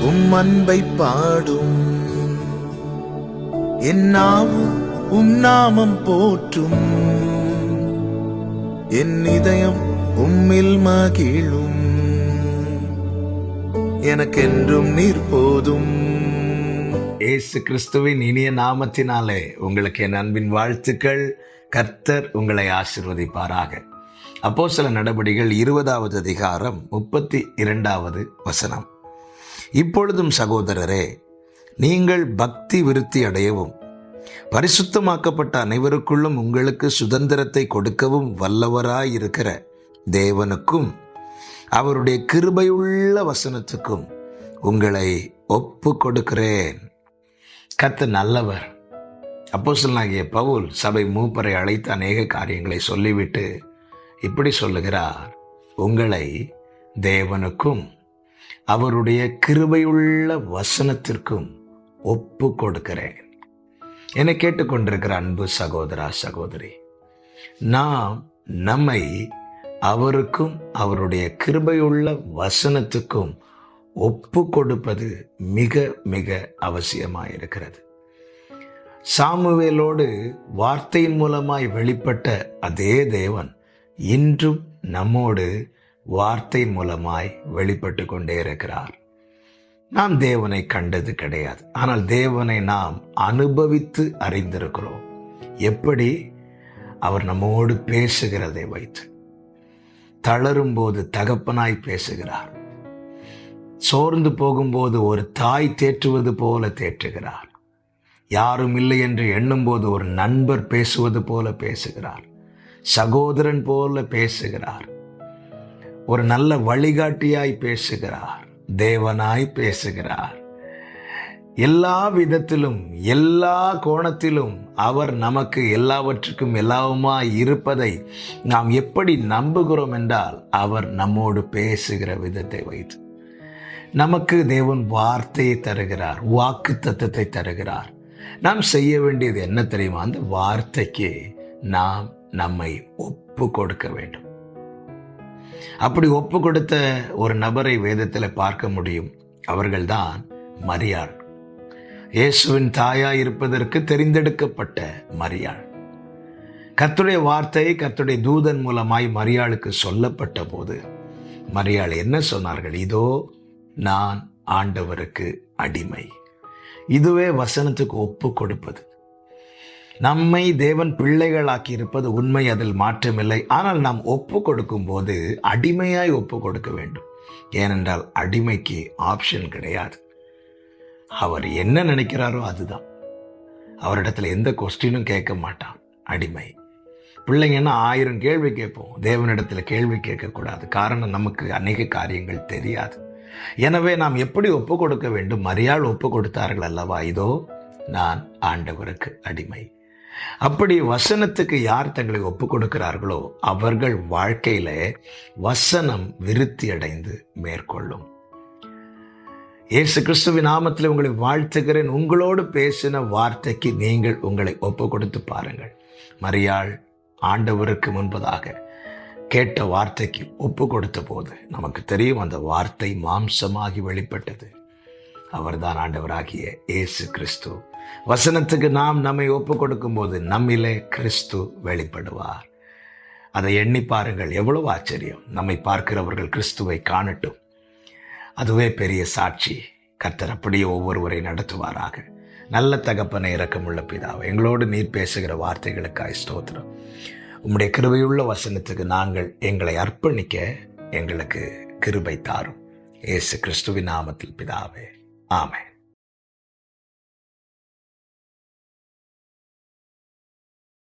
உம் அன்பை பாடும். என்னாவும் உம் நாமம் போற்றும். என் இதயம் உம்மில் மகிழும். எனக்கென்றும் நீர் போதும். இயேசு கிறிஸ்துவின் இனிய நாமத்தினாலே உங்களுக்கு என் அன்பின் வாழ்த்துக்கள். கர்த்தர் உங்களை ஆசிர்வதிப்பாராக. அப்போ சில நடபடிகள் இருபதாவது அதிகாரம் முப்பத்தி இரண்டாவது வசனம். இப்பொழுதும் சகோதரரே நீங்கள் பக்தி விருத்தி அடையவும் பரிசுத்தமாக்கப்பட்ட அனைவருக்குள்ளும் உங்களுக்கு சுதந்திரத்தை கொடுக்கவும் வல்லவராயிருக்கிற தேவனுக்கும் அவருடைய கிருபையுள்ள வசனத்துக்கும் உங்களை ஒப்பு கொடுக்கிறேன் கத்து நல்லவர். அப்போஸ்தலனாகிய பவுல் சபை மூப்பரை அழைத்து அநேக காரியங்களை சொல்லிவிட்டு இப்படி சொல்லுகிறார் உங்களை தேவனுக்கும் அவருடைய கிருபையுள்ள வசனத்திற்கும் ஒப்பு கொடுக்கிறேன். என்னை கேட்டுக்கொண்டிருக்கிற அன்பு சகோதரா சகோதரி நாம் நம்மை அவருக்கும் அவருடைய கிருபையுள்ள வசனத்துக்கும் ஒப்பு கொடுப்பது மிக மிக அவசியமாயிருக்கிறது. சாமுவேலோடு வார்த்தையின் மூலமாய் வெளிப்பட்ட அதே தேவன் இன்றும் நம்மோடு வார்த்தை மூலமாய் வெளிப்பட்டு கொண்டே இருக்கிறார். நாம் தேவனை கண்டது கிடையாது. ஆனால் தேவனை நாம் அனுபவித்து அறிந்திருக்கிறோம். எப்படி? அவர் நம்மோடு பேசுகிறதை வைத்து. தளரும்போது தகப்பனாய் பேசுகிறார். சோர்ந்து போகும்போது ஒரு தாய் தேற்றுவது போல தேற்றுகிறார். யாரும் இல்லை என்று எண்ணும்போது ஒரு நண்பர் பேசுவது போல பேசுகிறார். சகோதரன் போல பேசுகிறார். ஒரு நல்ல வழிகாட்டியாய் பேசுகிறார் தேவனாய் பேசுகிறார். எல்லா விதத்திலும் எல்லா கோணத்திலும் அவர் நமக்கு எல்லாவற்றுக்கும் எல்லாவுமாய் இருப்பதை நாம் எப்படி நம்புகிறோம் என்றால் அவர் நம்மோடு பேசுகிற விதத்தை வைத்து. நமக்கு தேவன் வார்த்தையை தருகிறார் வாக்கு தத்துவத்தை தருகிறார். நாம் செய்ய வேண்டியது என்ன தெரியுமா? அந்த வார்த்தைக்கு நாம் நம்மை ஒப்பு கொடுக்க வேண்டும். அப்படி ஒப்பு கொடுத்த ஒரு நபரை வேதத்தில் பார்க்க முடியும். அவர்கள்தான் மரியாள். இயேசுவின் தாயாய் இருப்பதற்கு தெரிந்தெடுக்கப்பட்ட மரியாள். கத்துடைய வார்த்தை கத்துடைய தூதன் மூலமாய் மரியாளுக்கு சொல்லப்பட்ட போது மரியாள் என்ன சொன்னார்கள்? இதோ நான் ஆண்டவருக்கு அடிமை. இதுவே வசனத்துக்கு ஒப்பு கொடுப்பது. நம்மை தேவன் பிள்ளைகளாக்கி இருப்பது உண்மை அதில் மாற்றமில்லை. ஆனால் நாம் ஒப்பு கொடுக்கும் போது அடிமையாய் ஒப்பு கொடுக்க வேண்டும். ஏனென்றால் அடிமைக்கு ஆப்ஷன் கிடையாது. அவர் என்ன நினைக்கிறாரோ அதுதான். அவரிடத்துல எந்த கொஸ்டினும் கேட்க மாட்டான். அடிமை. பிள்ளைங்கன்னா ஆயிரம் கேள்வி கேட்போம். தேவனிடத்துல கேள்வி கேட்கக்கூடாது. காரணம் நமக்கு அநேக காரியங்கள் தெரியாது. எனவே நாம் எப்படி ஒப்பு கொடுக்க வேண்டும்? மரியாள் ஒப்பு கொடுத்தார்கள் அல்லவா? இதோ நான் ஆண்டவருக்கு அடிமை. அப்படி வசனத்துக்கு யார் தங்களை ஒப்பு கொடுக்கிறார்களோ அவர்கள் வாழ்க்கையில வசனம் விருத்தி அடைந்து மேற்கொள்ளும். இயேசு கிறிஸ்துவின் நாமத்தில் உங்களை வாழ்த்துகிறேன். உங்களோடு பேசின வார்த்தைக்கு நீங்கள் உங்களை ஒப்பு கொடுத்து பாருங்கள். மரியாள் ஆண்டவருக்கு முன்பதாக கேட்ட வார்த்தைக்கு ஒப்பு கொடுத்த போது நமக்கு தெரியும் அந்த வார்த்தை மாம்சமாகி வெளிப்பட்டது. அவர்தான் ஆண்டவராகிய இயேசு கிறிஸ்து வசனத்துக்கு நாம் நம்மை ஒப்பு கொடுக்கும்போது நம்மிலே கிறிஸ்து வெளிப்படுவார். அதை எண்ணி பாருங்கள். எவ்வளவு ஆச்சரியம். நம்மை பார்க்கிறவர்கள் கிறிஸ்துவை காணட்டும். அதுவே பெரிய சாட்சி. கர்த்தர் அப்படியே ஒவ்வொருவரை நடத்துவாராக. நல்ல தகப்பனை இறக்கமுள்ள பிதாவை எங்களோடு நீர் பேசுகிற வார்த்தைகளுக்காய் ஸ்தோத்திரம். உம்முடைய கிருபையுள்ள வசனத்துக்கு நாங்கள் எங்களை அர்ப்பணிக்க எங்களுக்கு கிருபை தாரும். ஏசு கிறிஸ்துவின் நாமத்தில் பிதாவே. ஆமை